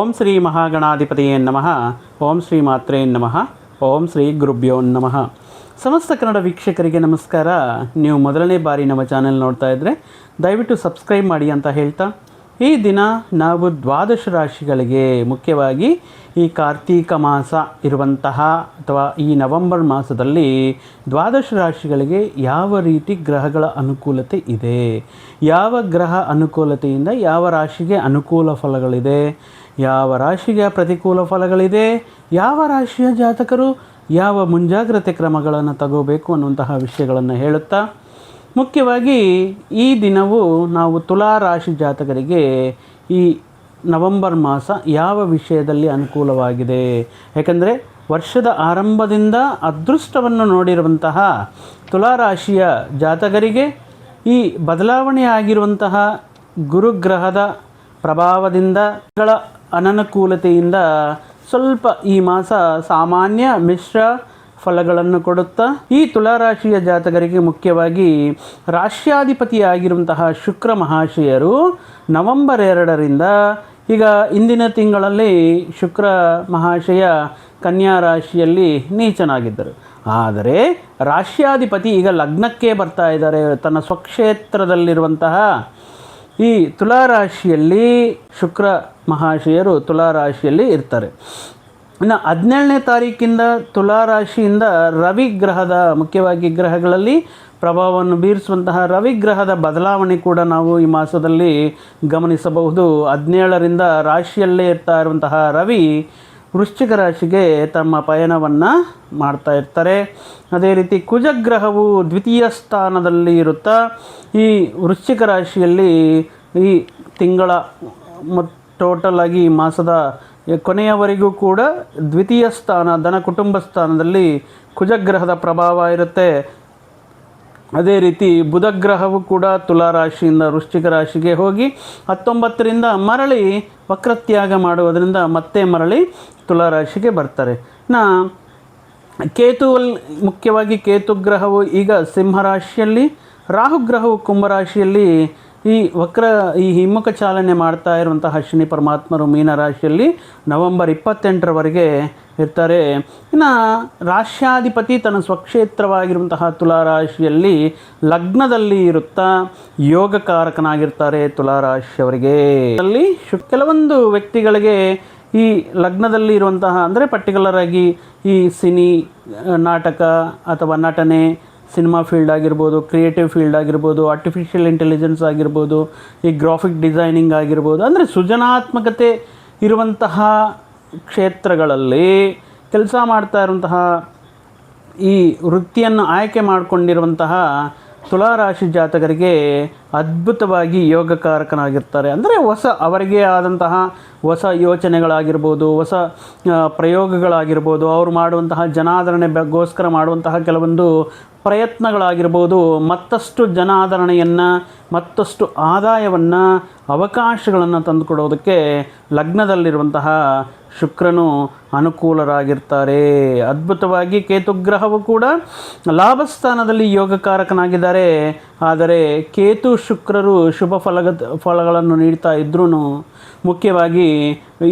ಓಂ ಶ್ರೀ ಮಹಾಗಣಾಧಿಪತಿಯೇ ನಮಃ. ಓಂ ಶ್ರೀ ಮಾತ್ರೇ ನಮಃ. ಓಂ ಶ್ರೀ ಗುರುಭ್ಯೋ ನಮಃ. ಸಮಸ್ತ ಕನ್ನಡ ವೀಕ್ಷಕರಿಗೆ ನಮಸ್ಕಾರ. ನೀವು ಮೊದಲನೇ ಬಾರಿ ನಮ್ಮ ಚಾನೆಲ್ ನೋಡ್ತಾ ಇದ್ದರೆ ದಯವಿಟ್ಟು ಸಬ್ಸ್ಕ್ರೈಬ್ ಮಾಡಿ ಅಂತ ಹೇಳ್ತಾ, ಈ ದಿನ ನಾವು ದ್ವಾದಶ ರಾಶಿಗಳಿಗೆ ಮುಖ್ಯವಾಗಿ ಈ ಕಾರ್ತೀಕ ಮಾಸ ಇರುವಂತಹ ಅಥವಾ ಈ ನವೆಂಬರ್ ಮಾಸದಲ್ಲಿ ದ್ವಾದಶ ರಾಶಿಗಳಿಗೆ ಯಾವ ರೀತಿ ಗ್ರಹಗಳ ಅನುಕೂಲತೆ ಇದೆ, ಯಾವ ಗ್ರಹ ಅನುಕೂಲತೆಯಿಂದ ಯಾವ ರಾಶಿಗೆ ಅನುಕೂಲ ಫಲಗಳಿದೆ ಯಾವ ರಾಶಿಗೆ ಪ್ರತಿಕೂಲ ಫಲಗಳಿದೆ, ಯಾವ ರಾಶಿಯ ಜಾತಕರು ಯಾವ ಮುಂಜಾಗ್ರತೆ ಕ್ರಮಗಳನ್ನು ತಗೋಬೇಕು ಅನ್ನುವಂತಹ ವಿಷಯಗಳನ್ನು ಹೇಳುತ್ತಾ, ಮುಖ್ಯವಾಗಿ ಈ ದಿನವು ನಾವು ತುಲಾ ರಾಶಿ ಜಾತಕರಿಗೆ ಈ ನವೆಂಬರ್ ಮಾಸ ಯಾವ ವಿಷಯದಲ್ಲಿ ಅನುಕೂಲವಾಗಿದೆ. ಯಾಕಂದರೆ ವರ್ಷದ ಆರಂಭದಿಂದ ಅದೃಷ್ಟವನ್ನು ನೋಡಿರುವಂತಹ ತುಲಾ ರಾಶಿಯ ಜಾತಕರಿಗೆ ಈ ಬದಲಾವಣೆ ಆಗಿರುವಂತಹ ಗುರುಗ್ರಹದ ಪ್ರಭಾವದಿಂದ ಅನನುಕೂಲತೆಯಿಂದ ಸ್ವಲ್ಪ ಈ ಮಾಸ ಸಾಮಾನ್ಯ ಮಿಶ್ರ ಫಲಗಳನ್ನು ಕೊಡುತ್ತಾ, ಈ ತುಲಾರಾಶಿಯ ಜಾತಕರಿಗೆ ಮುಖ್ಯವಾಗಿ ರಾಶ್ಯಾಧಿಪತಿಯಾಗಿರುವಂತಹ ಶುಕ್ರ ಮಹಾಶಯರು ನವೆಂಬರ್ ಎರಡರಿಂದ, ಈಗ ಇಂದಿನ ತಿಂಗಳಲ್ಲಿ ಶುಕ್ರ ಮಹಾಶಯ ಕನ್ಯಾ ರಾಶಿಯಲ್ಲಿ ನೀಚನಾಗಿದ್ದರು. ಆದರೆ ರಾಶ್ಯಾಧಿಪತಿ ಈಗ ಲಗ್ನಕ್ಕೆ ಬರ್ತಾ ಇದ್ದಾರೆ. ತನ್ನ ಸ್ವಕ್ಷೇತ್ರದಲ್ಲಿರುವಂತಹ ಈ ತುಲಾರಾಶಿಯಲ್ಲಿ ಶುಕ್ರ ಮಹಾಶಯರು ತುಲಾರಾಶಿಯಲ್ಲಿ ಇರ್ತಾರೆ. ಇನ್ನು ಹದಿನೇಳನೇ ತಾರೀಕಿಂದ ತುಲಾರಾಶಿಯಿಂದ ರವಿ ಗ್ರಹದ, ಮುಖ್ಯವಾಗಿ ಗ್ರಹಗಳಲ್ಲಿ ಪ್ರಭಾವವನ್ನು ಬೀರಿಸುವಂತಹ ರವಿ ಗ್ರಹದ ಬದಲಾವಣೆ ಕೂಡ ನಾವು ಈ ಮಾಸದಲ್ಲಿ ಗಮನಿಸಬಹುದು. ಹದಿನೇಳರಿಂದ ರಾಶಿಯಲ್ಲೇ ಇರ್ತಾ ಇರುವಂತಹ ರವಿ ವೃಶ್ಚಿಕ ರಾಶಿಗೆ ತಮ್ಮ ಪಯಣವನ್ನು ಮಾಡ್ತಾ ಇರ್ತಾರೆ. ಅದೇ ರೀತಿ ಕುಜಗ್ರಹವು ದ್ವಿತೀಯ ಸ್ಥಾನದಲ್ಲಿ ಇರುತ್ತಾ, ಈ ವೃಶ್ಚಿಕ ರಾಶಿಯಲ್ಲಿ ಈ ತಿಂಗಳ ಮತ್ತು ಟೋಟಲ್ ಆಗಿ ಈ ಮಾಸದ ಕೊನೆಯವರೆಗೂ ಕೂಡ ದ್ವಿತೀಯ ಸ್ಥಾನ, ಧನ ಕುಟುಂಬ ಸ್ಥಾನದಲ್ಲಿ ಕುಜಗ್ರಹದ ಪ್ರಭಾವ ಇರುತ್ತೆ. ಅದೇ ರೀತಿ ಬುಧಗ್ರಹವು ಕೂಡ ತುಲಾರಾಶಿಯಿಂದ ವೃಶ್ಚಿಕ ರಾಶಿಗೆ ಹೋಗಿ ಹತ್ತೊಂಬತ್ತರಿಂದ ಮರಳಿ ವಕ್ರತ್ಯಾಗ ಮಾಡುವುದರಿಂದ ಮತ್ತೆ ಮರಳಿ ತುಲಾರಾಶಿಗೆ ಬರ್ತಾರೆ. ನಾ ಕೇತುವಲ್ ಮುಖ್ಯವಾಗಿ ಕೇತು ಗ್ರಹವು ಈಗ ಸಿಂಹರಾಶಿಯಲ್ಲಿ ರಾಹುಗ್ರಹವು ಕುಂಭರಾಶಿಯಲ್ಲಿ ಈ ವಕ್ರ, ಈ ಹಿಮ್ಮುಖ ಚಾಲನೆ ಮಾಡ್ತಾ ಇರುವಂತಹ ಅಶ್ವಿನಿ ಪರಮಾತ್ಮರು ಮೀನರಾಶಿಯಲ್ಲಿ ನವೆಂಬರ್ ಇಪ್ಪತ್ತೆಂಟರವರೆಗೆ ಇರ್ತಾರೆ. ಇನ್ನು ರಾಶ್ಯಾಧಿಪತಿ ತನ್ನ ಸ್ವಕ್ಷೇತ್ರವಾಗಿರುವಂತಹ ತುಲಾರಾಶಿಯಲ್ಲಿ ಲಗ್ನದಲ್ಲಿ ಇರುತ್ತಾ ಯೋಗಕಾರಕನಾಗಿರ್ತಾರೆ ತುಲಾರಾಶಿಯವರಿಗೆ ಅಲ್ಲಿ ಕೆಲವೊಂದು ವ್ಯಕ್ತಿಗಳಿಗೆ ಈ ಲಗ್ನದಲ್ಲಿ ಇರುವಂತಹ, ಅಂದರೆ ಪರ್ಟಿಕ್ಯುಲರ್ ಆಗಿ ಈ ಸಿನಿ, ನಾಟಕ ಅಥವಾ ನಟನೆ ಸಿನಿಮಾ ಫೀಲ್ಡ್ ಆಗಿರ್ಬೋದು ಕ್ರಿಯೇಟಿವ್ ಫೀಲ್ಡ್ ಆಗಿರ್ಬೋದು ಆರ್ಟಿಫಿಷಿಯಲ್ ಇಂಟೆಲಿಜೆನ್ಸ್ ಆಗಿರ್ಬೋದು, ಈ ಗ್ರಾಫಿಕ್ ಡಿಸೈನಿಂಗ್ ಆಗಿರ್ಬೋದು, ಅಂದರೆ ಸೃಜನಾತ್ಮಕತೆ ಇರುವಂತಹ ಕ್ಷೇತ್ರಗಳಲ್ಲಿ ಕೆಲಸ ಮಾಡ್ತಾ ಇರುವಂತಹ ಈ ವೃತ್ತಿಯನ್ನು ಆಯ್ಕೆ ಮಾಡಿಕೊಂಡಿರುವಂತಹ ತುಲಾರಾಶಿ ಜಾತಕರಿಗೆ ಅದ್ಭುತವಾಗಿ ಯೋಗಕಾರಕನಾಗಿರ್ತಾರೆ. ಅಂದರೆ ಹೊಸ ಅವರಿಗೆ ಆದಂತಹ ಹೊಸ ಯೋಚನೆಗಳಾಗಿರ್ಬೋದು, ಹೊಸ ಪ್ರಯೋಗಗಳಾಗಿರ್ಬೋದು, ಅವರು ಮಾಡುವಂತಹ ಜನಾದರಣೆ ಗೋಸ್ಕರ ಮಾಡುವಂತಹ ಕೆಲವೊಂದು ಪ್ರಯತ್ನಗಳಾಗಿರ್ಬೋದು, ಮತ್ತಷ್ಟು ಜನಾದರಣೆಯನ್ನು ಮತ್ತಷ್ಟು ಆದಾಯವನ್ನು, ಅವಕಾಶಗಳನ್ನು ತಂದುಕೊಡೋದಕ್ಕೆ ಲಗ್ನದಲ್ಲಿರುವಂತಹ ಶುಕ್ರನು ಅನುಕೂಲರಾಗಿರ್ತಾರೆ. ಅದ್ಭುತವಾಗಿ ಕೇತುಗ್ರಹವು ಕೂಡ ಲಾಭಸ್ಥಾನದಲ್ಲಿ ಯೋಗಕಾರಕನಾಗಿದ್ದಾರೆ. ಆದರೆ ಕೇತು ಶುಕ್ರರು ಶುಭ ಫಲಗ ಫಲಗಳನ್ನು ನೀಡ್ತಾ ಇದ್ರೂ ಮುಖ್ಯವಾಗಿ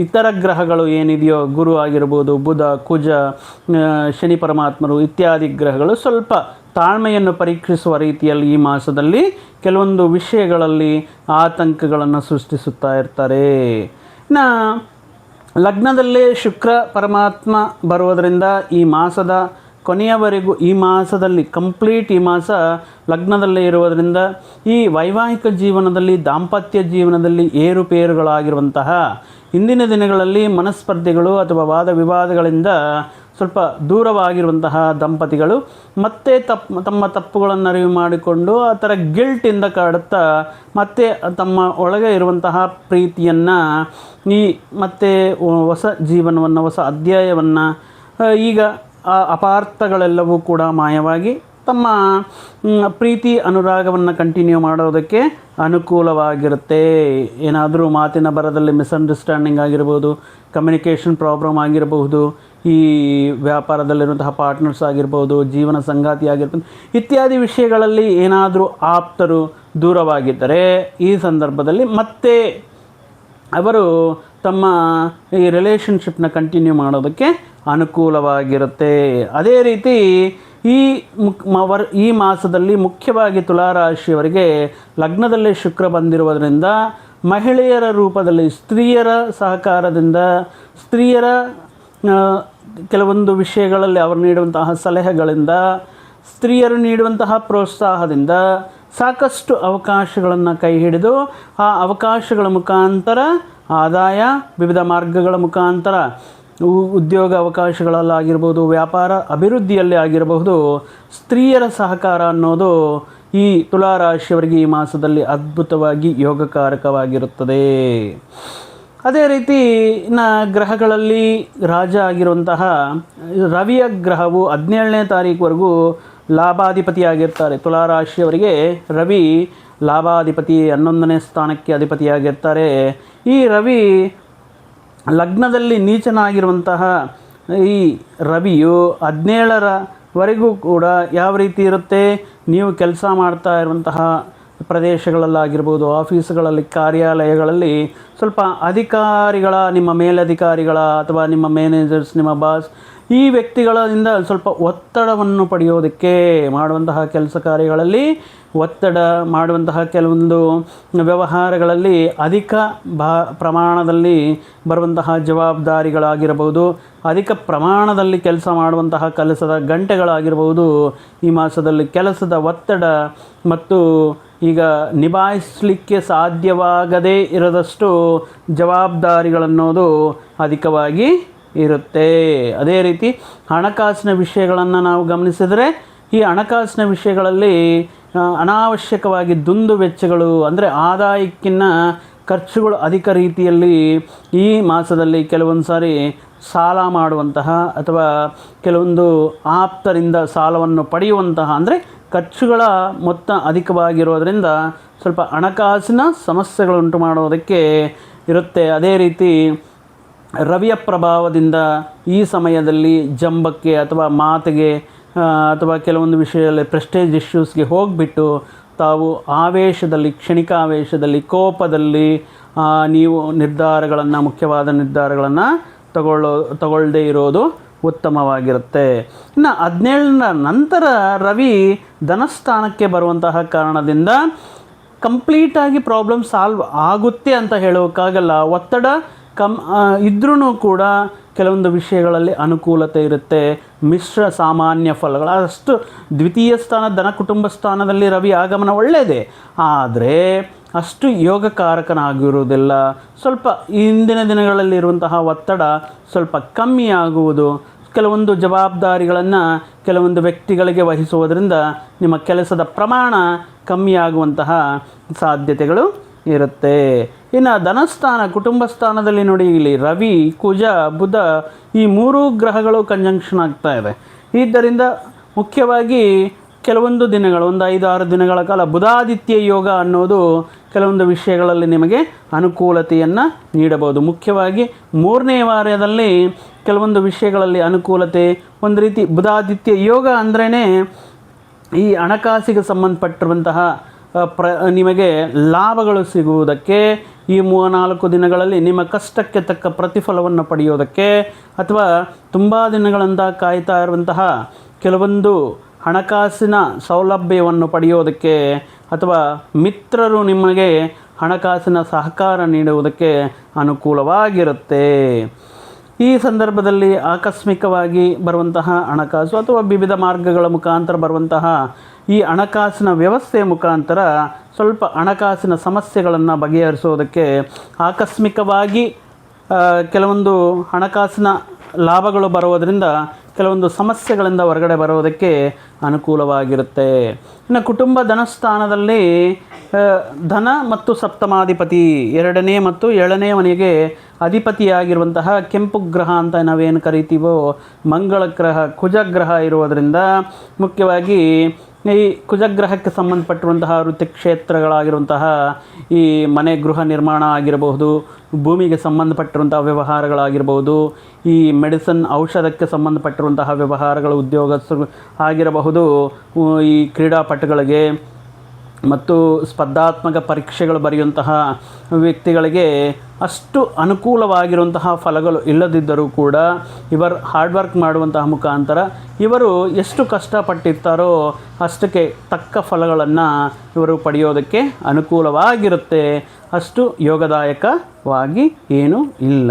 ಇತರ ಗ್ರಹಗಳು ಏನಿದೆಯೋ, ಗುರು ಆಗಿರ್ಬೋದು, ಬುಧ, ಕುಜ ಶನಿ ಪರಮಾತ್ಮರು ಇತ್ಯಾದಿ ಗ್ರಹಗಳು ಸ್ವಲ್ಪ ತಾಳ್ಮೆಯನ್ನು ಪರೀಕ್ಷಿಸುವ ರೀತಿಯಲ್ಲಿ ಈ ಮಾಸದಲ್ಲಿ ಕೆಲವೊಂದು ವಿಷಯಗಳಲ್ಲಿ ಆತಂಕಗಳನ್ನು ಸೃಷ್ಟಿಸುತ್ತಾ ಇರ್ತಾರೆ. ಇನ್ನು ಲಗ್ನದಲ್ಲೇ ಶುಕ್ರ ಪರಮಾತ್ಮ ಬರುವುದರಿಂದ ಈ ಮಾಸದ ಕೊನೆಯವರೆಗೂ ಈ ಮಾಸದಲ್ಲಿ ಕಂಪ್ಲೀಟ್ ಈ ಮಾಸ ಲಗ್ನದಲ್ಲೇ ಇರುವುದರಿಂದ ಈ ವೈವಾಹಿಕ ಜೀವನದಲ್ಲಿ ದಾಂಪತ್ಯ ಜೀವನದಲ್ಲಿ ಏರುಪೇರುಗಳಾಗಿರುವಂತಹ ಇಂದಿನ ದಿನಗಳಲ್ಲಿ ಮನಸ್ಪರ್ಧೆಗಳು ಅಥವಾ ವಾದ ವಿವಾದಗಳಿಂದ ಸ್ವಲ್ಪ ದೂರವಾಗಿರುವಂತಹ ದಂಪತಿಗಳು ಮತ್ತೆ ತಪ್ಪು ತಮ್ಮ ತಪ್ಪುಗಳನ್ನು ಅರಿವು ಮಾಡಿಕೊಂಡು ಆ ಥರ ಗಿಲ್ಟಿಂದ ಕಾಡುತ್ತಾ ಮತ್ತೆ ತಮ್ಮ ಒಳಗೆ ಇರುವಂತಹ ಪ್ರೀತಿಯನ್ನು ಈ ಮತ್ತೆ ಹೊಸ ಜೀವನವನ್ನು, ಹೊಸ ಅಧ್ಯಾಯವನ್ನು ಈಗ ಆ ಅಪಾರ್ಥಗಳೆಲ್ಲವೂ ಕೂಡ ಮಾಯವಾಗಿ ತಮ್ಮ ಪ್ರೀತಿ ಅನುರಾಗವನ್ನು ಕಂಟಿನ್ಯೂ ಮಾಡೋದಕ್ಕೆ ಅನುಕೂಲವಾಗಿರುತ್ತೆ. ಏನಾದರೂ ಮಾತಿನ ಬರದಲ್ಲಿ ಮಿಸ್ಅಂಡರ್ಸ್ಟ್ಯಾಂಡಿಂಗ್ ಆಗಿರ್ಬೋದು ಕಮ್ಯುನಿಕೇಷನ್ ಪ್ರಾಬ್ಲಮ್ ಆಗಿರಬಹುದು ಈ ವ್ಯಾಪಾರದಲ್ಲಿರುವಂತಹ ಪಾರ್ಟ್ನರ್ಸ್ ಆಗಿರ್ಬೋದು, ಜೀವನ ಸಂಗಾತಿ ಆಗಿರ್ಬೋದು, ಇತ್ಯಾದಿ ವಿಷಯಗಳಲ್ಲಿ ಏನಾದರೂ ಆಪ್ತರು ದೂರವಾಗಿದ್ದರೆ ಈ ಸಂದರ್ಭದಲ್ಲಿ ಮತ್ತೆ ಅವರು ತಮ್ಮ ಈ ರಿಲೇಷನ್ಶಿಪ್ನ ಕಂಟಿನ್ಯೂ ಮಾಡೋದಕ್ಕೆ ಅನುಕೂಲವಾಗಿರುತ್ತೆ. ಅದೇ ರೀತಿ ಈ ಮುಕ್ ಈ ಮಾಸದಲ್ಲಿ ಮುಖ್ಯವಾಗಿ ತುಲಾರಾಶಿಯವರಿಗೆ ಲಗ್ನದಲ್ಲೇ ಶುಕ್ರ ಬಂದಿರುವುದರಿಂದ ಮಹಿಳೆಯರ ರೂಪದಲ್ಲಿ ಸ್ತ್ರೀಯರ ಸಹಕಾರದಿಂದ ಸ್ತ್ರೀಯರ ಕೆಲವೊಂದು ವಿಷಯಗಳಲ್ಲಿ ಅವರು ನೀಡುವಂತಹ ಸಲಹೆಗಳಿಂದ, ಸ್ತ್ರೀಯರು ನೀಡುವಂತಹ ಪ್ರೋತ್ಸಾಹದಿಂದ ಸಾಕಷ್ಟು ಅವಕಾಶಗಳನ್ನು ಕೈ ಹಿಡಿದು, ಆ ಅವಕಾಶಗಳ ಮುಖಾಂತರ, ಆದಾಯ, ವಿವಿಧ ಮಾರ್ಗಗಳ ಮುಖಾಂತರ ಉದ್ಯೋಗ ಅವಕಾಶಗಳಲ್ಲಾಗಿರ್ಬೋದು ವ್ಯಾಪಾರ ಅಭಿವೃದ್ಧಿಯಲ್ಲಿ ಆಗಿರಬಹುದು ಸ್ತ್ರೀಯರ ಸಹಕಾರ ಅನ್ನೋದು ಈ ತುಲಾರಾಶಿಯವರಿಗೆ ಈ ಮಾಸದಲ್ಲಿ ಅದ್ಭುತವಾಗಿ ಯೋಗಕಾರಕವಾಗಿರುತ್ತದೆ. ಅದೇ ರೀತಿ ನ ಗ್ರಹಗಳಲ್ಲಿ ರಾಜ ಆಗಿರುವಂತಹ ರವಿಯ ಗ್ರಹವು ಹದಿನೇಳನೇ ತಾರೀಕುವರೆಗೂ ಲಾಭಾಧಿಪತಿಯಾಗಿರ್ತಾರೆ. ತುಲಾರಾಶಿಯವರಿಗೆ ರವಿ ಲಾಭಾಧಿಪತಿ ಹನ್ನೊಂದನೇ ಸ್ಥಾನಕ್ಕೆ ಅಧಿಪತಿಯಾಗಿರ್ತಾರೆ. ಈ ರವಿ ಲಗ್ನದಲ್ಲಿ ನೀಚನಾಗಿರುವಂತಹ ಈ ರವಿಯು ಹದಿನೇಳರವರೆಗೂ ಕೂಡ ಯಾವ ರೀತಿ ಇರುತ್ತೆ? ನೀವು ಕೆಲಸ ಮಾಡ್ತಾ ಇರುವಂತಹ ಪ್ರದೇಶಗಳಲ್ಲಾಗಿರ್ಬೋದು, ಆಫೀಸ್ಗಳಲ್ಲಿ, ಕಾರ್ಯಾಲಯಗಳಲ್ಲಿ ಸ್ವಲ್ಪ ಅಧಿಕಾರಿಗಳ, ನಿಮ್ಮ ಮೇಲಧಿಕಾರಿಗಳ ಅಥವಾ ನಿಮ್ಮ ಮ್ಯಾನೇಜರ್ಸ್ ನಿಮ್ಮ ಬಾಸ್ ಈ ವ್ಯಕ್ತಿಗಳಿಂದ ಸ್ವಲ್ಪ ಒತ್ತಡವನ್ನು ಪಡೆಯೋದಕ್ಕೆ ಮಾಡುವಂತಹ ಕೆಲಸ ಕಾರ್ಯಗಳಲ್ಲಿ ಒತ್ತಡ ಮಾಡುವಂತಹ ಕೆಲವೊಂದು ವ್ಯವಹಾರಗಳಲ್ಲಿ ಅಧಿಕ ಬಾ ಪ್ರಮಾಣದಲ್ಲಿ ಬರುವಂತಹ ಜವಾಬ್ದಾರಿಗಳಾಗಿರಬಹುದು, ಅಧಿಕ ಪ್ರಮಾಣದಲ್ಲಿ ಕೆಲಸ ಮಾಡುವಂತಹ ಕೆಲಸದ ಗಂಟೆಗಳಾಗಿರಬಹುದು ಈ ಮಾಸದಲ್ಲಿ ಕೆಲಸದ ಒತ್ತಡ ಮತ್ತು ಈಗ ನಿಭಾಯಿಸಲಿಕ್ಕೆ ಸಾಧ್ಯವಾಗದೇ ಇರದಷ್ಟು ಜವಾಬ್ದಾರಿಗಳನ್ನೋದು ಅಧಿಕವಾಗಿ ಇರುತ್ತೆ. ಅದೇ ರೀತಿ ಹಣಕಾಸಿನ ವಿಷಯಗಳನ್ನು ನಾವು ಗಮನಿಸಿದರೆ ಈ ಹಣಕಾಸಿನ ವಿಷಯಗಳಲ್ಲಿ ಅನಾವಶ್ಯಕವಾಗಿ ದುಂದು ವೆಚ್ಚಗಳು ಅಂದರೆ ಆದಾಯಕ್ಕಿಂತ ಖರ್ಚುಗಳು ಅಧಿಕ ರೀತಿಯಲ್ಲಿ ಈ ಮಾಸದಲ್ಲಿ ಕೆಲವೊಂದು ಸಾರಿ ಸಾಲ ಮಾಡುವಂತಹ ಅಥವಾ ಕೆಲವೊಂದು ಆಪ್ತರಿಂದ ಸಾಲವನ್ನು ಪಡೆಯುವಂತಹ ಅಂದರೆ ಖರ್ಚುಗಳ ಮೊತ್ತ ಅಧಿಕವಾಗಿರೋದರಿಂದ ಸ್ವಲ್ಪ ಹಣಕಾಸಿನ ಸಮಸ್ಯೆಗಳುಂಟು ಮಾಡೋದಕ್ಕೆ ಇರುತ್ತೆ. ಅದೇ ರೀತಿ ರವಿಯ ಪ್ರಭಾವದಿಂದ ಈ ಸಮಯದಲ್ಲಿ ಜಂಬಕ್ಕೆ ಅಥವಾ ಮಾತಿಗೆ ಅಥವಾ ಕೆಲವೊಂದು ವಿಷಯದಲ್ಲಿ ಪ್ರೆಸ್ಟೇಜ್ ಇಶ್ಯೂಸ್ಗೆ ಹೋಗಿಬಿಟ್ಟು ತಾವು ಆವೇಶದಲ್ಲಿ ಕ್ಷಣಿಕಾವೇಶದಲ್ಲಿ ಕೋಪದಲ್ಲಿ ನೀವು ನಿರ್ಧಾರಗಳನ್ನು, ಮುಖ್ಯವಾದ ನಿರ್ಧಾರಗಳನ್ನು ತಗೊಳ್ಳೋ ತಗೊಳ್ಳದೇ ಇರೋದು ಉತ್ತಮವಾಗಿರುತ್ತೆ. ಇನ್ನು ಹದಿನೇಳರ ನಂತರ ರವಿ ಧನಸ್ಥಾನಕ್ಕೆ ಬರುವಂತಹ ಕಾರಣದಿಂದ ಕಂಪ್ಲೀಟಾಗಿ ಪ್ರಾಬ್ಲಮ್ ಸಾಲ್ವ್ ಆಗುತ್ತೆ ಅಂತ ಹೇಳೋಕ್ಕಾಗಲ್ಲ. ಒತ್ತಡ ಕಮ್ ಇದ್ರೂ ಕೂಡ ಕೆಲವೊಂದು ವಿಷಯಗಳಲ್ಲಿ ಅನುಕೂಲತೆ ಇರುತ್ತೆ. ಮಿಶ್ರ ಸಾಮಾನ್ಯ ಫಲಗಳು. ಅಷ್ಟು ದ್ವಿತೀಯ ಸ್ಥಾನ, ಧನ ಕುಟುಂಬ ಸ್ಥಾನದಲ್ಲಿ ರವಿ ಆಗಮನ ಒಳ್ಳೆಯದೇ ಆದರೆ ಅಷ್ಟು ಯೋಗಕಾರಕನಾಗಿರುವುದಿಲ್ಲ. ಸ್ವಲ್ಪ ಇಂದಿನ ದಿನಗಳಲ್ಲಿ ಇರುವಂತಹ ಒತ್ತಡ ಸ್ವಲ್ಪ ಕಮ್ಮಿಯಾಗುವುದು ಕೆಲವೊಂದು ಜವಾಬ್ದಾರಿಗಳನ್ನು ಕೆಲವೊಂದು ವ್ಯಕ್ತಿಗಳಿಗೆ ವಹಿಸುವುದರಿಂದ ನಿಮ್ಮ ಕೆಲಸದ ಪ್ರಮಾಣ ಕಮ್ಮಿಯಾಗುವಂತಹ ಸಾಧ್ಯತೆಗಳು ಇರುತ್ತೆ. ಇನ್ನು ಧನಸ್ಥಾನ ಕುಟುಂಬ ಸ್ಥಾನದಲ್ಲಿ ನೋಡಿ, ಇಲ್ಲಿ ರವಿ, ಕುಜ, ಬುಧ ಈ ಮೂರೂ ಗ್ರಹಗಳು ಕಂಜಂಕ್ಷನ್ ಆಗ್ತಾ ಇದೆ. ಇದರಿಂದ ಮುಖ್ಯವಾಗಿ ಕೆಲವೊಂದು ದಿನಗಳು, ಒಂದು ಐದು ಆರು ದಿನಗಳ ಕಾಲ ಬುಧಾದಿತ್ಯ ಯೋಗ ಅನ್ನೋದು ಕೆಲವೊಂದು ವಿಷಯಗಳಲ್ಲಿ ನಿಮಗೆ ಅನುಕೂಲತೆಯನ್ನು ನೀಡಬಹುದು. ಮುಖ್ಯವಾಗಿ ಮೂರನೇ ವಾರದಲ್ಲಿ ಕೆಲವೊಂದು ವಿಷಯಗಳಲ್ಲಿ ಅನುಕೂಲತೆ, ಒಂದು ರೀತಿ ಬುಧಾದಿತ್ಯ ಯೋಗ ಅಂದ್ರೇ ಈ ಹಣಕಾಸಿಗೆ ಸಂಬಂಧಪಟ್ಟಿರುವಂತಹ ಪ್ರ, ನಿಮಗೆ ಲಾಭಗಳು ಸಿಗುವುದಕ್ಕೆ, ಈ ಮೂರ್ನಾಲ್ಕು ದಿನಗಳಲ್ಲಿ ನಿಮ್ಮ ಕಷ್ಟಕ್ಕೆ ತಕ್ಕ ಪ್ರತಿಫಲವನ್ನು ಪಡೆಯೋದಕ್ಕೆ ಅಥವಾ ತುಂಬ ದಿನಗಳಿಂದ ಕಾಯ್ತಾ ಇರುವಂತಹ ಕೆಲವೊಂದು ಹಣಕಾಸಿನ ಸೌಲಭ್ಯವನ್ನು ಪಡೆಯೋದಕ್ಕೆ ಅಥವಾ ಮಿತ್ರರು ನಿಮಗೆ ಹಣಕಾಸಿನ ಸಹಕಾರ ನೀಡುವುದಕ್ಕೆ ಅನುಕೂಲವಾಗಿರುತ್ತೆ. ಈ ಸಂದರ್ಭದಲ್ಲಿ ಆಕಸ್ಮಿಕವಾಗಿ ಬರುವಂತಹ ಹಣಕಾಸು ಅಥವಾ ವಿವಿಧ ಮಾರ್ಗಗಳ ಮುಖಾಂತರ ಬರುವಂತಹ ಈ ಹಣಕಾಸಿನ ವ್ಯವಸ್ಥೆಯ ಮುಖಾಂತರ ಸ್ವಲ್ಪ ಹಣಕಾಸಿನ ಸಮಸ್ಯೆಗಳನ್ನು ಬಗೆಹರಿಸೋದಕ್ಕೆ ಆಕಸ್ಮಿಕವಾಗಿ ಕೆಲವೊಂದು ಹಣಕಾಸಿನ ಲಾಭಗಳು ಬರುವುದರಿಂದ ಕೆಲವೊಂದು ಸಮಸ್ಯೆಗಳಿಂದ ಹೊರಗಡೆ ಬರೋದಕ್ಕೆ ಅನುಕೂಲವಾಗಿರುತ್ತೆ. ಇನ್ನು ಕುಟುಂಬ ಧನಸ್ಥಾನದಲ್ಲಿ ಧನ ಮತ್ತು ಸಪ್ತಮಾಧಿಪತಿ ಎರಡನೇ ಮತ್ತು ಏಳನೇ ಮನೆಗೆ ಅಧಿಪತಿಯಾಗಿರುವಂತಹ ಕೆಂಪು ಗ್ರಹ ಅಂತ ನಾವೇನು ಕರಿತೀವೋ, ಮಂಗಳ ಗ್ರಹ ಕುಜಗ್ರಹ ಇರುವುದರಿಂದ ಮುಖ್ಯವಾಗಿ ಈ ಕುಜಗ್ರಹಕ್ಕೆ ಸಂಬಂಧಪಟ್ಟಿರುವಂತಹ ವೃತ್ತಿಕ್ಷೇತ್ರಗಳಾಗಿರುವಂತಹ ಈ ಮನೆ ಗೃಹ ನಿರ್ಮಾಣ ಆಗಿರಬಹುದು, ಭೂಮಿಗೆ ಸಂಬಂಧಪಟ್ಟಿರುವಂತಹ ವ್ಯವಹಾರಗಳಾಗಿರಬಹುದು, ಈ ಮೆಡಿಸನ್ ಔಷಧಕ್ಕೆ ಸಂಬಂಧಪಟ್ಟಿರುವಂತಹ ವ್ಯವಹಾರಗಳು, ಉದ್ಯೋಗಸ್ಥರು ಆಗಿರಬಹುದು ಈ ಕ್ರೀಡಾಪಟುಗಳಿಗೆ ಮತ್ತು ಸ್ಪರ್ಧಾತ್ಮಕ ಪರೀಕ್ಷೆಗಳು ಬರೆಯುವಂತಹ ವ್ಯಕ್ತಿಗಳಿಗೆ ಅಷ್ಟು ಅನುಕೂಲವಾಗಿರುವಂತಹ ಫಲಗಳು ಇಲ್ಲದಿದ್ದರೂ ಕೂಡ ಇವರು ಹಾರ್ಡ್ ವರ್ಕ್ ಮಾಡುವಂತಹ ಮುಖಾಂತರ ಇವರು ಎಷ್ಟು ಕಷ್ಟಪಟ್ಟಿರ್ತಾರೋ ಅಷ್ಟಕ್ಕೆ ತಕ್ಕ ಫಲಗಳನ್ನು ಇವರು ಪಡೆಯೋದಕ್ಕೆ ಅನುಕೂಲವಾಗಿರುತ್ತೆ. ಅಷ್ಟು ಯೋಗದಾಯಕವಾಗಿ ಏನೂ ಇಲ್ಲ.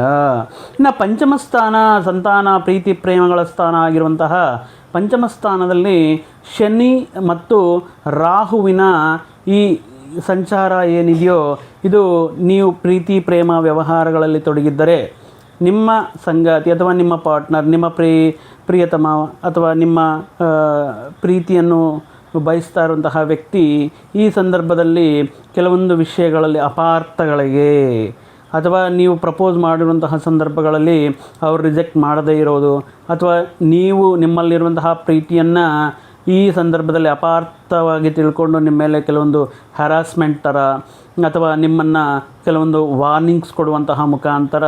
ಇನ್ನು ಪಂಚಮ ಸ್ಥಾನ, ಸಂತಾನ, ಪ್ರೀತಿ, ಪ್ರೇಮಗಳ ಸ್ಥಾನ ಆಗಿರುವಂತಹ ಪಂಚಮ ಸ್ಥಾನದಲ್ಲಿ ಶನಿ ಮತ್ತು ರಾಹುವಿನ ಈ ಸಂಚಾರ ಏನಿದೆಯೋ, ಇದು ನೀವು ಪ್ರೀತಿ, ಪ್ರೇಮ, ವ್ಯವಹಾರಗಳಲ್ಲಿ ತೊಡಗಿದ್ದರೆ ನಿಮ್ಮ ಸಂಗಾತಿ ಅಥವಾ ನಿಮ್ಮ ಪಾರ್ಟ್ನರ್, ನಿಮ್ಮ ಪ್ರೀ, ಪ್ರಿಯತಮ, ಅಥವಾ ನಿಮ್ಮ ಪ್ರೀತಿಯನ್ನು ಬಯಸ್ತಾ ಇರುವಂತಹ ವ್ಯಕ್ತಿ ಈ ಸಂದರ್ಭದಲ್ಲಿ ಕೆಲವೊಂದು ವಿಷಯಗಳಲ್ಲಿ ಅಪಾರ್ಥಗಳಿಗೆ, ಅಥವಾ ನೀವು ಪ್ರಪೋಸ್ ಮಾಡಿರುವಂತಹ ಸಂದರ್ಭಗಳಲ್ಲಿ ಅವರು ರಿಜೆಕ್ಟ್ ಮಾಡದೇ ಇರೋದು, ಅಥವಾ ನೀವು ನಿಮ್ಮಲ್ಲಿರುವಂತಹ ಪ್ರೀತಿಯನ್ನು ಈ ಸಂದರ್ಭದಲ್ಲಿ ಅಪಾರ್ಥವಾಗಿ ತಿಳ್ಕೊಂಡು ನಿಮ್ಮ ಮೇಲೆ ಕೆಲವೊಂದು ಹ್ಯಾರಾಸ್ಮೆಂಟ್ ಥರ ಅಥವಾ ನಿಮ್ಮನ್ನು ಕೆಲವೊಂದು ವಾರ್ನಿಂಗ್ಸ್ ಕೊಡುವಂತಹ ಮುಖಾಂತರ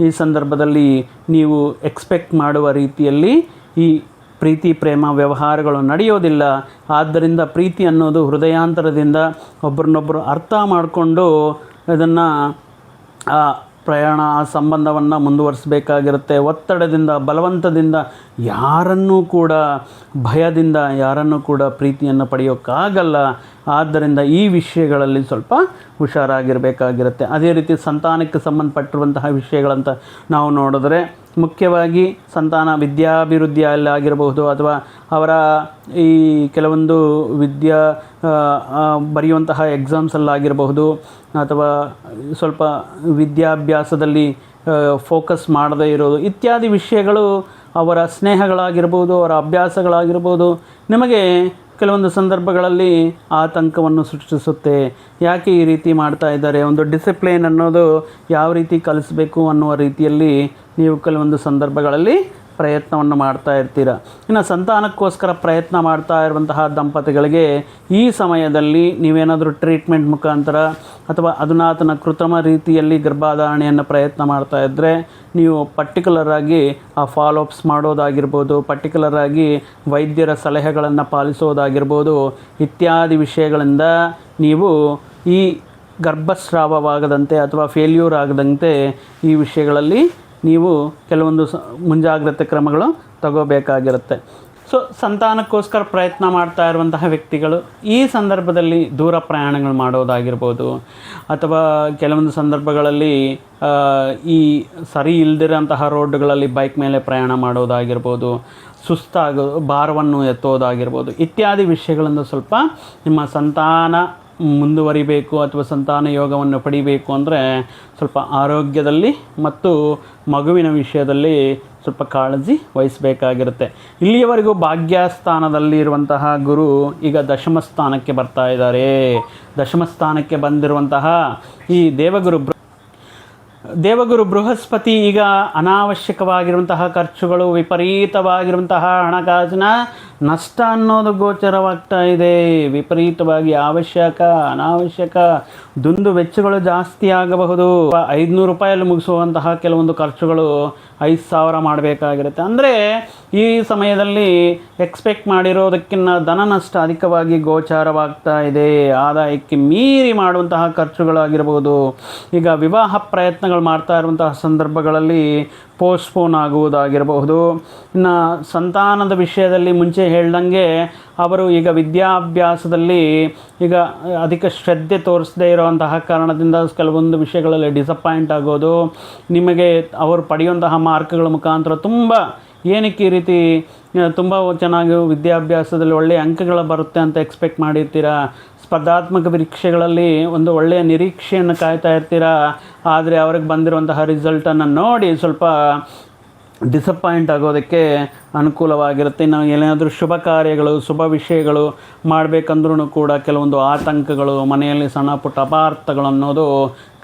ಈ ಸಂದರ್ಭದಲ್ಲಿ ನೀವು ಎಕ್ಸ್ಪೆಕ್ಟ್ ಮಾಡುವ ರೀತಿಯಲ್ಲಿ ಈ ಪ್ರೀತಿ, ಪ್ರೇಮ ವ್ಯವಹಾರಗಳು ನಡೆಯೋದಿಲ್ಲ. ಆದ್ದರಿಂದ ಪ್ರೀತಿ ಅನ್ನೋದು ಹೃದಯಾಂತರದಿಂದ ಒಬ್ಬರನ್ನೊಬ್ಬರು ಅರ್ಥ ಮಾಡಿಕೊಂಡು ಇದನ್ನು ಪ್ರಯಾಣ ಆ ಸಂಬಂಧವನ್ನು ಮುಂದುವರಿಸಬೇಕಾಗಿರುತ್ತೆ. ಒತ್ತಡದಿಂದ, ಬಲವಂತದಿಂದ ಯಾರನ್ನೂ ಕೂಡ ಭಯದಿಂದ, ಯಾರನ್ನೂ ಕೂಡ ಪ್ರೀತಿಯನ್ನು ಪಡೆಯೋಕ್ಕಾಗಲ್ಲ ಆದ್ದರಿಂದ ಈ ವಿಷಯಗಳಲ್ಲಿ ಸ್ವಲ್ಪ ಹುಷಾರಾಗಿರಬೇಕಾಗಿರುತ್ತೆ. ಅದೇ ರೀತಿ ಸಂತಾನಕ್ಕೆ ಸಂಬಂಧಪಟ್ಟಿರುವಂತಹ ವಿಷಯಗಳಂತ ನಾವು ನೋಡಿದ್ರೆ, ಮುಖ್ಯವಾಗಿ ಸಂತಾನ ವಿದ್ಯಾಭಿವೃದ್ಧಿಯಲ್ಲಿ ಆಗಿರಬಹುದು ಅಥವಾ ಅವರ ಈ ಕೆಲವೊಂದು ವಿದ್ಯಾ ಬರೆಯುವಂತಹ ಎಕ್ಸಾಮ್ಸಲ್ಲಾಗಿರಬಹುದು ಅಥವಾ ಸ್ವಲ್ಪ ವಿದ್ಯಾಭ್ಯಾಸದಲ್ಲಿ ಫೋಕಸ್ ಮಾಡದೇ ಇರೋದು, ಇತ್ಯಾದಿ ವಿಷಯಗಳು ಅವರ ಸ್ನೇಹಗಳಾಗಿರ್ಬೋದು, ಅವರ ಅಭ್ಯಾಸಗಳಾಗಿರ್ಬೋದು, ನಿಮಗೆ ಕೆಲವೊಂದು ಸಂದರ್ಭಗಳಲ್ಲಿ ಆತಂಕವನ್ನು ಸೃಷ್ಟಿಸುತ್ತೆ. ಯಾಕೆ ಈ ರೀತಿ ಮಾಡ್ತಾ ಇದ್ದಾರೆ? ಒಂದು ಡಿಸಿಪ್ಲಿನ್ ಅನ್ನೋದು ಯಾವ ರೀತಿ ಕಲಿಸ್ಬೇಕು ಅನ್ನುವ ರೀತಿಯಲ್ಲಿ ನೀವು ಕೆಲವೊಂದು ಸಂದರ್ಭಗಳಲ್ಲಿ ಪ್ರಯತ್ನವನ್ನು ಮಾಡ್ತಾ ಇರ್ತೀರ. ಇನ್ನು ಸಂತಾನಕ್ಕೋಸ್ಕರ ಪ್ರಯತ್ನ ಮಾಡ್ತಾ ಇರುವಂತಹ ದಂಪತಿಗಳಿಗೆ ಈ ಸಮಯದಲ್ಲಿ ನೀವೇನಾದರೂ ಟ್ರೀಟ್ಮೆಂಟ್ ಮುಖಾಂತರ ಅಥವಾ ಅಧುನಾತನ ಕೃತಮ ರೀತಿಯಲ್ಲಿ ಗರ್ಭಧಾರಣೆಯನ್ನು ಪ್ರಯತ್ನ ಮಾಡ್ತಾ ಇದ್ದರೆ ನೀವು ಪರ್ಟಿಕ್ಯುಲರ್ ಆಗಿ ಆ ಫಾಲೋಅಪ್ಸ್ ಮಾಡೋದಾಗಿರ್ಬೋದು, ಪರ್ಟಿಕ್ಯುಲರ್ ಆಗಿ ವೈದ್ಯರ ಸಲಹೆಗಳನ್ನು ಪಾಲಿಸೋದಾಗಿರ್ಬೋದು ಇತ್ಯಾದಿ ವಿಷಯಗಳಿಂದ ನೀವು ಈ ಗರ್ಭಸ್ರಾವವಾಗದಂತೆ ಅಥವಾ ಫೇಲ್ಯೂರ್ ಆಗದಂತೆ ಈ ವಿಷಯಗಳಲ್ಲಿ ನೀವು ಕೆಲವೊಂದು ಮುಂಜಾಗ್ರತೆ ಕ್ರಮಗಳು ತಗೋಬೇಕಾಗಿರುತ್ತೆ. ಸೊ ಸಂತಾನಕ್ಕೋಸ್ಕರ ಪ್ರಯತ್ನ ಮಾಡ್ತಾ ಇರುವಂತಹ ವ್ಯಕ್ತಿಗಳು ಈ ಸಂದರ್ಭದಲ್ಲಿ ದೂರ ಪ್ರಯಾಣಗಳು ಮಾಡೋದಾಗಿರ್ಬೋದು, ಅಥವಾ ಕೆಲವೊಂದು ಸಂದರ್ಭಗಳಲ್ಲಿ ಈ ಸರಿ ಇಲ್ದಿರೋಂತಹ ರೋಡ್ಗಳಲ್ಲಿ ಬೈಕ್ ಮೇಲೆ ಪ್ರಯಾಣ ಮಾಡೋದಾಗಿರ್ಬೋದು, ಸುಸ್ತಾಗೋ, ಭಾರವನ್ನು ಎತ್ತೋದಾಗಿರ್ಬೋದು, ಇತ್ಯಾದಿ ವಿಷಯಗಳನ್ನು ಸ್ವಲ್ಪ ನಿಮ್ಮ ಸಂತಾನ ಮುಂದುವರಿಬೇಕು ಅಥವಾ ಸಂತಾನ ಯೋಗವನ್ನು ಪಡಿಬೇಕು ಅಂದರೆ ಸ್ವಲ್ಪ ಆರೋಗ್ಯದಲ್ಲಿ ಮತ್ತು ಮಗುವಿನ ವಿಷಯದಲ್ಲಿ ಸ್ವಲ್ಪ ಕಾಳಜಿ ವಹಿಸಬೇಕಾಗಿರುತ್ತೆ. ಇಲ್ಲಿಯವರೆಗೂ ಭಾಗ್ಯಸ್ಥಾನದಲ್ಲಿ ಇರುವಂತಹ ಗುರು ಈಗ ದಶಮ ಸ್ಥಾನಕ್ಕೆ ಬರ್ತಾ ಇದ್ದಾರೆ. ದಶಮ ಸ್ಥಾನಕ್ಕೆ ಬಂದಿರುವಂತಹ ಈ ದೇವಗುರು ದೇವಗುರು ಬೃಹಸ್ಪತಿ ಈಗ ಅನಾವಶ್ಯಕವಾಗಿರುವಂತಹ ಖರ್ಚುಗಳು, ವಿಪರೀತವಾಗಿರುವಂತಹ ಹಣಕಾಸಿನ ನಷ್ಟ ಅನ್ನೋದು ಗೋಚರವಾಗ್ತಾ ಇದೆ. ವಿಪರೀತವಾಗಿ ಅವಶ್ಯಕ, ಅನಾವಶ್ಯಕ, ದುಂದು ವೆಚ್ಚಗಳು ಜಾಸ್ತಿ ಆಗಬಹುದು. ಐದುನೂರು ರೂಪಾಯಲ್ಲಿ ಮುಗಿಸುವಂತಹ ಕೆಲವೊಂದು ಖರ್ಚುಗಳು ಐದು ಸಾವಿರ ಮಾಡಬೇಕಾಗಿರುತ್ತೆ. ಅಂದರೆ ಈ ಸಮಯದಲ್ಲಿ ಎಕ್ಸ್ಪೆಕ್ಟ್ ಮಾಡಿರೋದಕ್ಕಿಂತ ಧನ ನಷ್ಟ ಅಧಿಕವಾಗಿ ಗೋಚಾರವಾಗ್ತಾ ಇದೆ. ಆದಾಯಕ್ಕೆ ಮೀರಿ ಮಾಡುವಂತಹ ಖರ್ಚುಗಳಾಗಿರ್ಬೋದು. ಈಗ ವಿವಾಹ ಪ್ರಯತ್ನಗಳು ಮಾಡ್ತಾ ಇರುವಂತಹ ಸಂದರ್ಭಗಳಲ್ಲಿ ಪೋಸ್ಟ್ಪೋನ್ ಆಗುವುದಾಗಿರಬಹುದು. ಇನ್ನು ಸಂತಾನದ ವಿಷಯದಲ್ಲಿ ಮುಂಚೆ ಹೇಳ್ದಂಗೆ ಅವರು ಈಗ ವಿದ್ಯಾಭ್ಯಾಸದಲ್ಲಿ ಈಗ ಅಧಿಕ ಶ್ರದ್ಧೆ ತೋರಿಸದೇ ಇರುವಂತಹ ಕಾರಣದಿಂದ ಕೆಲವೊಂದು ವಿಷಯಗಳಲ್ಲಿ ಡಿಸಪಾಯಿಂಟ್ ಆಗೋದು. ನಿಮಗೆ ಅವರು ಪಡೆಯುವಂತಹ ಮಾರ್ಕ್ಗಳ ಮುಖಾಂತರ ತುಂಬ ಏನಕ್ಕೆ ಈ ರೀತಿ, ತುಂಬ ಚೆನ್ನಾಗಿ ವಿದ್ಯಾಭ್ಯಾಸದಲ್ಲಿ ಒಳ್ಳೆಯ ಅಂಕಗಳು ಬರುತ್ತೆ ಅಂತ ಎಕ್ಸ್ಪೆಕ್ಟ್ ಮಾಡಿರ್ತೀರಾ? ಸ್ಪರ್ಧಾತ್ಮಕ ಪರೀಕ್ಷೆಗಳಲ್ಲಿ ಒಂದು ಒಳ್ಳೆಯ ನಿರೀಕ್ಷೆಯನ್ನು ಕಾಯ್ತಾ ಇರ್ತೀರಾ? ಆದರೆ ಅವ್ರಿಗೆ ಬಂದಿರುವಂತಹ ರಿಸಲ್ಟನ್ನು ನೋಡಿ ಸ್ವಲ್ಪ ಡಿಸಪಾಯಿಂಟ್ ಆಗೋದಕ್ಕೆ ಅನುಕೂಲವಾಗಿರುತ್ತೆ. ನಾವು ಏನಾದರೂ ಶುಭ ಕಾರ್ಯಗಳು, ಶುಭ ವಿಷಯಗಳು ಮಾಡಬೇಕಂದ್ರೂ ಕೂಡ ಕೆಲವೊಂದು ಆತಂಕಗಳು, ಮನೆಯಲ್ಲಿ ಸಣ್ಣ ಪುಟ್ಟ ಅಪಾರ್ಥಗಳು ಅನ್ನೋದು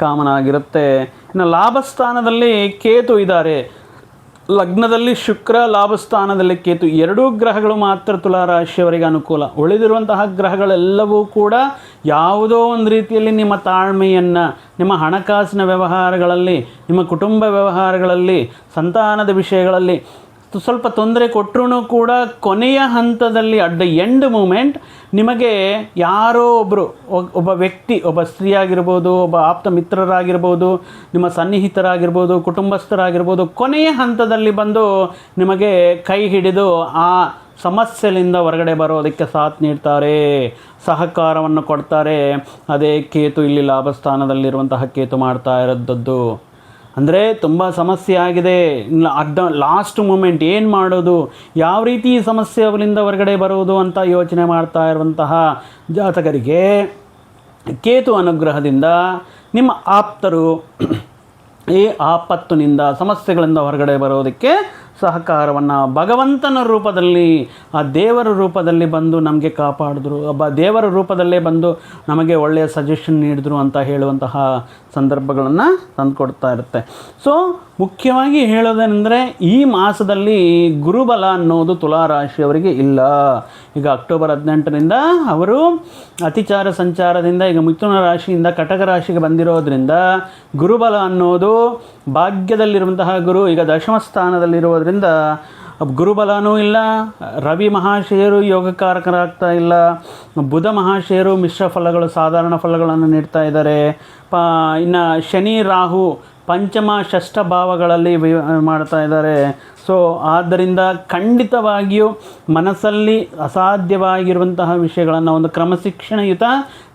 ಕಾಮನ್ ಆಗಿರುತ್ತೆ. ಇನ್ನು ಲಾಭಸ್ಥಾನದಲ್ಲಿ ಕೇತು ಇದ್ದಾರೆ. ಲಗ್ನದಲ್ಲಿ ಶುಕ್ರ, ಲಾಭಸ್ಥಾನದಲ್ಲಿ ಕೇತು ಎರಡೂ ಗ್ರಹಗಳು ಮಾತ್ರ ತುಲಾರಾಶಿಯವರಿಗೆ ಅನುಕೂಲ. ಉಳಿದಿರುವಂತಹ ಗ್ರಹಗಳೆಲ್ಲವೂ ಕೂಡ ಯಾವುದೋ ಒಂದು ರೀತಿಯಲ್ಲಿ ನಿಮ್ಮ ತಾಳ್ಮೆಯನ್ನು, ನಿಮ್ಮ ಹಣಕಾಸಿನ ವ್ಯವಹಾರಗಳಲ್ಲಿ, ನಿಮ್ಮ ಕುಟುಂಬ ವ್ಯವಹಾರಗಳಲ್ಲಿ, ಸಂತಾನದ ವಿಷಯಗಳಲ್ಲಿ ಸ್ವಲ್ಪ ತೊಂದರೆ ಕೊಟ್ಟರು ಕೂಡ ಕೊನೆಯ ಹಂತದಲ್ಲಿ, ಅಟ್ ದ ಎಂಡ್ ಮೂಮೆಂಟ್, ನಿಮಗೆ ಯಾರೋ ಒಬ್ಬರು ಒಬ್ಬ ವ್ಯಕ್ತಿ, ಒಬ್ಬ ಸ್ತ್ರೀ ಆಗಿರ್ಬೋದು ಒಬ್ಬ ಆಪ್ತ ಮಿತ್ರರಾಗಿರ್ಬೋದು, ನಿಮ್ಮ ಸನ್ನಿಹಿತರಾಗಿರ್ಬೋದು, ಕುಟುಂಬಸ್ಥರಾಗಿರ್ಬೋದು, ಕೊನೆಯ ಹಂತದಲ್ಲಿ ಬಂದು ನಿಮಗೆ ಕೈ ಹಿಡಿದು ಆ ಸಮಸ್ಯೆಯಿಂದ ಹೊರಗಡೆ ಬರೋದಕ್ಕೆ ಸಾಥ್ ನೀಡ್ತಾರೆ, ಸಹಕಾರವನ್ನು ಕೊಡ್ತಾರೆ. ಅದೇ ಕೇತು ಇಲ್ಲಿ ಲಾಭಸ್ಥಾನದಲ್ಲಿರುವಂತಹ ಕೇತು ಮಾಡ್ತಾ ಇರೋದದ್ದು. ಅಂದರೆ ತುಂಬ ಸಮಸ್ಯೆ ಆಗಿದೆ. ಅಡ್ಡ ಲಾಸ್ಟ್ ಮೂಮೆಂಟ್ ಏನು ಮಾಡೋದು? ಯಾವ ರೀತಿ ಈ ಅವರಿಂದ ಹೊರಗಡೆ ಬರೋದು ಅಂತ ಯೋಚನೆ ಮಾಡ್ತಾ ಇರುವಂತಹ ಜಾತಕರಿಗೆ ಕೇತು ಅನುಗ್ರಹದಿಂದ ನಿಮ್ಮ ಆಪ್ತರು ಈ ಆಪತ್ತಿನಿಂದ ಸಮಸ್ಯೆಗಳಿಂದ ಹೊರಗಡೆ ಬರೋದಕ್ಕೆ ಸಹಕಾರವನ್ನು ಭಗವಂತನ ರೂಪದಲ್ಲಿ, ಆ ದೇವರ ರೂಪದಲ್ಲಿ ಬಂದು ನಮಗೆ ಕಾಪಾಡಿದ್ರು ಒಬ್ಬ ದೇವರ ರೂಪದಲ್ಲೇ ಬಂದು ನಮಗೆ ಒಳ್ಳೆಯ ಸಜೆಷನ್ ನೀಡಿದ್ರು ಅಂತ ಹೇಳುವಂತಹ ಸಂದರ್ಭಗಳನ್ನು ತಂದುಕೊಡ್ತಾ ಇರುತ್ತೆ. ಸೊ ಮುಖ್ಯವಾಗಿ ಹೇಳೋದೇನೆಂದರೆ, ಈ ಮಾಸದಲ್ಲಿ ಗುರುಬಲ ಅನ್ನೋದು ತುಲಾರಾಶಿಯವರಿಗೆ ಇಲ್ಲ. ಈಗ ಅಕ್ಟೋಬರ್ ಹದಿನೆಂಟರಿಂದ ಅವರು ಅತಿಚಾರ ಸಂಚಾರದಿಂದ, ಈಗ ಮಿಥುನ ರಾಶಿಯಿಂದ ಕಟಕ ರಾಶಿಗೆ ಬಂದಿರೋದ್ರಿಂದ ಗುರುಬಲ ಅನ್ನೋದು ಭಾಗ್ಯದಲ್ಲಿರುವಂತಹ ಗುರು, ಈಗ ದಶಮ ಸ್ಥಾನದಲ್ಲಿರುವುದರಿಂದ ಗುರುಬಲನೂ ಇಲ್ಲ, ರವಿ ಮಹಾಶಯರು ಯೋಗಕಾರಕರಾಗ್ತಾ ಇಲ್ಲ, ಬುಧ ಮಹಾಶಯರು ಮಿಶ್ರ ಫಲಗಳು, ಸಾಧಾರಣ ಫಲಗಳನ್ನು ನೀಡ್ತಾ ಇದ್ದಾರೆ. ಪ, ಇನ್ನು ಶನಿ, ರಾಹು ಪಂಚಮ, ಷಷ್ಠ ಭಾವಗಳಲ್ಲಿ ಮಾಡ್ತಾ ಇದ್ದಾರೆ. ಸೊ, ಆದ್ದರಿಂದ ಖಂಡಿತವಾಗಿಯೂ ಮನಸ್ಸಲ್ಲಿ ಅಸಾಧ್ಯವಾಗಿರುವಂತಹ ವಿಷಯಗಳನ್ನು ಒಂದು ಕ್ರಮಶಿಕ್ಷಣಯುತ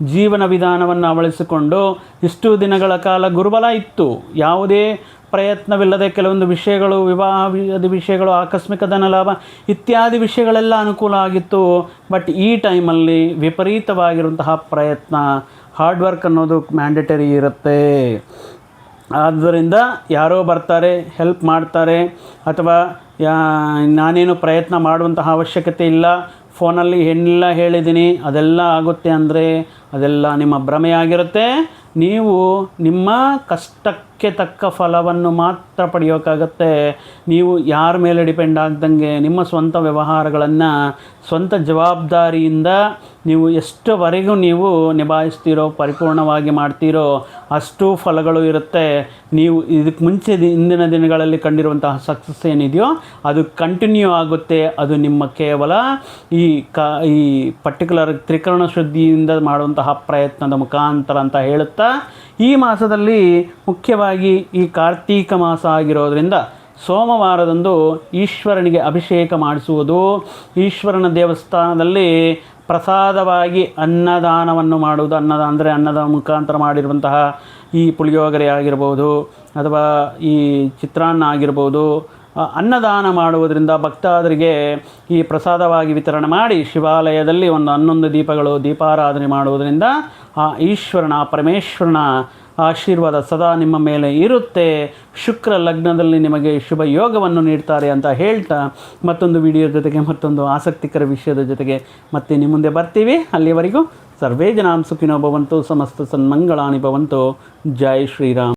ಜೀವನ ವಿಧಾನವನ್ನು ಬಳಸಿಕೊಂಡು ಇಷ್ಟು ದಿನಗಳ ಕಾಲ ಗುರುಬಲ ಇತ್ತು. ಯಾವುದೇ ಪ್ರಯತ್ನವಿಲ್ಲದೆ ಕೆಲವೊಂದು ವಿಷಯಗಳು ವಿವಾಹ ವಿಷಯಗಳು, ಆಕಸ್ಮಿಕ ಧನ ಲಾಭ ಇತ್ಯಾದಿ ವಿಷಯಗಳೆಲ್ಲ ಅನುಕೂಲ ಆಗಿತ್ತು. ಬಟ್ ಈ ಟೈಮಲ್ಲಿ ವಿಪರೀತವಾಗಿರುವಂತಹ ಪ್ರಯತ್ನ ಹಾರ್ಡ್ ವರ್ಕ್ ಅನ್ನೋದು ಮ್ಯಾಂಡೇಟರಿ ಇರುತ್ತೆ. ಆದ್ದರಿಂದ ಯಾರೋ ಬರ್ತಾರೆ ಹೆಲ್ಪ್ ಮಾಡ್ತಾರೆ, ಅಥವಾ ಯಾ, ನಾನೇನು ಪ್ರಯತ್ನ ಮಾಡುವಂತಹ ಅವಶ್ಯಕತೆ ಇಲ್ಲ ಫೋನಲ್ಲಿ ಏನೆಲ್ಲ ಹೇಳಿದ್ದೀನಿ, ಅದೆಲ್ಲ ಆಗುತ್ತೆ ಅಂದರೆ ಅದೆಲ್ಲ ನಿಮ್ಮ ಭ್ರಮೆಯಾಗಿರುತ್ತೆ. ನೀವು ನಿಮ್ಮ ಕಷ್ಟಕ್ಕೆ ತಕ್ಕ ಫಲವನ್ನು ಮಾತ್ರ ಪಡೆಯೋಕ್ಕಾಗತ್ತೆ ನೀವು ಯಾರ ಮೇಲೆ ಡಿಪೆಂಡ್ ಆಗ್ದಂಗೆ ನಿಮ್ಮ ಸ್ವಂತ ವ್ಯವಹಾರಗಳನ್ನು, ಸ್ವಂತ ಜವಾಬ್ದಾರಿಯಿಂದ ನೀವು ಎಷ್ಟುವರೆಗೂ ನೀವು ನಿಭಾಯಿಸ್ತೀರೋ, ಪರಿಪೂರ್ಣವಾಗಿ ಮಾಡ್ತೀರೋ ಅಷ್ಟು ಫಲಗಳು ಇರುತ್ತೆ. ನೀವು ಇದಕ್ಕೆ ಮುಂಚೆ ಇಂದಿನ ದಿನಗಳಲ್ಲಿ ಕಂಡಿರುವಂತಹ ಸಕ್ಸಸ್ ಏನಿದೆಯೋ, ಅದು ಕಂಟಿನ್ಯೂ ಆಗುತ್ತೆ. ಅದು ನಿಮ್ಮ ಕೇವಲ ಈ ಕ ಈ ಪರ್ಟಿಕ್ಯುಲರ್ ತ್ರಿಕರಣ ಶುದ್ಧಿಯಿಂದ ಮಾಡುವಂತಹ ಪ್ರಯತ್ನದ ಮುಖಾಂತರ ಅಂತ ಹೇಳುತ್ತಾ, ಈ ಮಾಸದಲ್ಲಿ ಮುಖ್ಯವಾಗಿ ಈ ಕಾರ್ತೀಕ ಮಾಸ ಆಗಿರೋದರಿಂದ ಸೋಮವಾರದಂದು ಈಶ್ವರನಿಗೆ ಅಭಿಷೇಕ ಮಾಡಿಸುವುದು. ಈಶ್ವರನ ದೇವಸ್ಥಾನದಲ್ಲಿ ಪ್ರಸಾದವಾಗಿ ಅನ್ನದಾನವನ್ನು ಮಾಡುವುದು, ಅನ್ನದ ಅಂದರೆ ಅನ್ನದ ಮುಖಾಂತರ ಮಾಡಿರುವಂತಹ ಈ ಪುಳಿಯೋಗರೆ ಆಗಿರ್ಬೋದು ಅಥವಾ ಈ ಚಿತ್ರಾನ್ನ ಆಗಿರ್ಬೋದು ಅನ್ನದಾನ ಮಾಡುವುದರಿಂದ ಭಕ್ತಾದರಿಗೆ ಈ ಪ್ರಸಾದವಾಗಿ ವಿತರಣೆ ಮಾಡಿ ಶಿವಾಲಯದಲ್ಲಿ ಒಂದು ಹನ್ನೊಂದು ದೀಪಗಳು ದೀಪಾರಾಧನೆ ಮಾಡುವುದರಿಂದ ಆ ಈಶ್ವರನ ಪರಮೇಶ್ವರನ ಆಶೀರ್ವಾದ ಸದಾ ನಿಮ್ಮ ಮೇಲೆ ಇರುತ್ತೆ. ಶುಕ್ರ ಲಗ್ನದಲ್ಲಿ ನಿಮಗೆ ಶುಭ ಯೋಗವನ್ನು ನೀಡ್ತಾರೆ ಅಂತ ಹೇಳ್ತಾ ಮತ್ತೊಂದು ವಿಡಿಯೋ ಜೊತೆಗೆ ಮತ್ತೊಂದು ಆಸಕ್ತಿಕರ ವಿಷಯದ ಜೊತೆಗೆ ಮತ್ತೆ ನಿಮ್ಮ ಮುಂದೆ ಬರ್ತೀವಿ. ಅಲ್ಲಿಯವರೆಗೂ ಸರ್ವೇ ಜನಾಂ ಸುಖಿನೋ ಭವಂತು, ಸಮಸ್ತ ಸನ್ಮಂಗಳಾನಿ ಭವಂತು. ಜೈ ಶ್ರೀರಾಮ್.